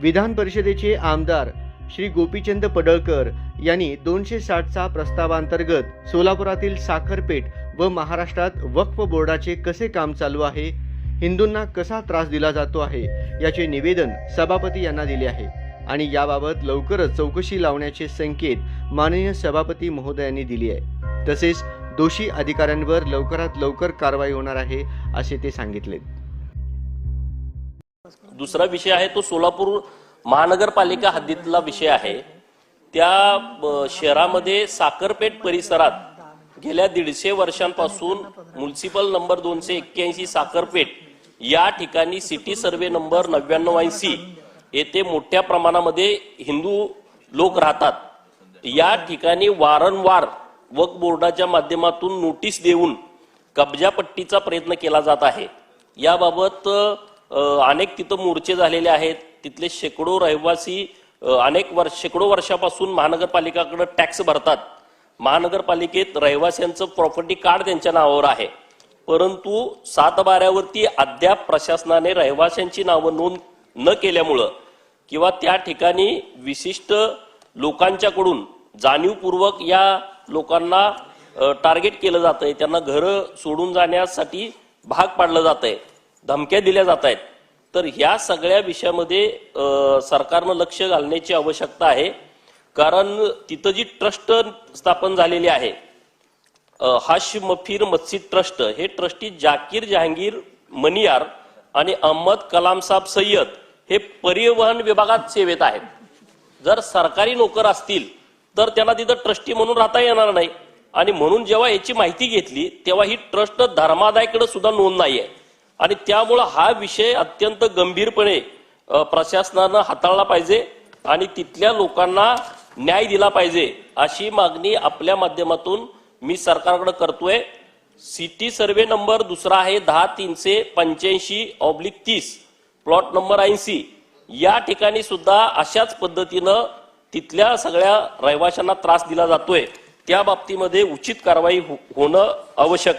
विधान परिषदेचे आमदार श्री गोपीचंद पडळकर यांनी दोनशे साठचा प्रस्तावांतर्गत सोलापुरातील साखरपेठ व महाराष्ट्रात वक्फ बोर्डाचे कसे काम चालू आहे? हिंदूंना कसा त्रास दिला जातो आहे? याचे निवेदन सभापती यांना दिले आहे. आणि याबाबत लवकरच चौकशी लावण्याचे संकेत माननीय सभापती महोदयांनी दिली आहे. तसेच दोषी अधिकाऱ्यांवर लवकरात लवकर कारवाई होणार आहे असे ते सांगितले. दुसरा विषय आहे तो सोलापूर महानगरपालिका हद्दीतला विषय आहे. त्या शहरामध्ये साखरपेठ परिसरात गेल्या दीडशे वर्षांपासून म्युन्सिपल नंबर दोनशे एक्क्याऐंशी साखरपेठ या ठिकाणी सिटी सर्वे नंबर नव्याण्णव ऐंशी येथे मोठ्या प्रमाणामध्ये हिंदू लोक राहतात. या ठिकाणी वारंवार वक बोर्डाच्या माध्यमातून नोटीस देऊन कब्जापट्टीचा प्रयत्न केला जात आहे. याबाबत अनेक तिथं मोर्चे झालेले आहेत. तिथले शेकडो रहिवासी अनेक वर्ष शेकडो वर्षापासून महानगरपालिकाकडे टॅक्स भरतात. महानगरपालिकेत रहिवाशांचं प्रॉपर्टी कार्ड त्यांच्या नावावर आहे. परंतु सातबाऱ्यावरती अद्याप प्रशासनाने रहिवाशांची नावं नोंद न केल्यामुळं किंवा त्या ठिकाणी विशिष्ट लोकांच्याकडून जाणीवपूर्वक या लोकांना टार्गेट केलं जात आहे त्यांना घरं सोडून जाण्यासाठी भाग पाडलं जात आहे धमक्या दिल्या जात आहेत. तर ह्या सगळ्या विषयामध्ये सरकारनं लक्ष घालण्याची आवश्यकता आहे. कारण तिथं जी ट्रस्ट स्थापन झालेली आहे अ, हाश मफीर मत्सी ट्रस्ट हे ट्रस्टी जाकीर जहांगीर मनियार आणि अहमद कलाम सय्यद हे परिवहन विभागात सेवेत आहेत. जर सरकारी नोकर असतील तर त्यांना तिथं ट्रस्टी म्हणून राहता येणार नाही. आणि म्हणून जेव्हा याची माहिती घेतली तेव्हा ही ट्रस्ट धर्मादायकडे सुद्धा नोंद नाही आहे आणि त्यामुळं हा विषय अत्यंत गंभीरपणे प्रशासनानं हाताळला पाहिजे आणि तिथल्या लोकांना न्याय दिला पाहिजे अशी मागणी आपल्या माध्यमातून मी सरकारकडे करतोय. सिटी सर्वे नंबर दुसरा आहे दहा तीनशे पंच्याऐंशी ऑब्लिक तीस प्लॉट नंबर ऐंशी. या ठिकाणी सुद्धा अशाच पद्धतीनं तिथल्या सगळ्या रहिवाशांना त्रास दिला जातोय. त्या बाबतीमध्ये उचित कारवाई हो- होणं आवश्यक आहे.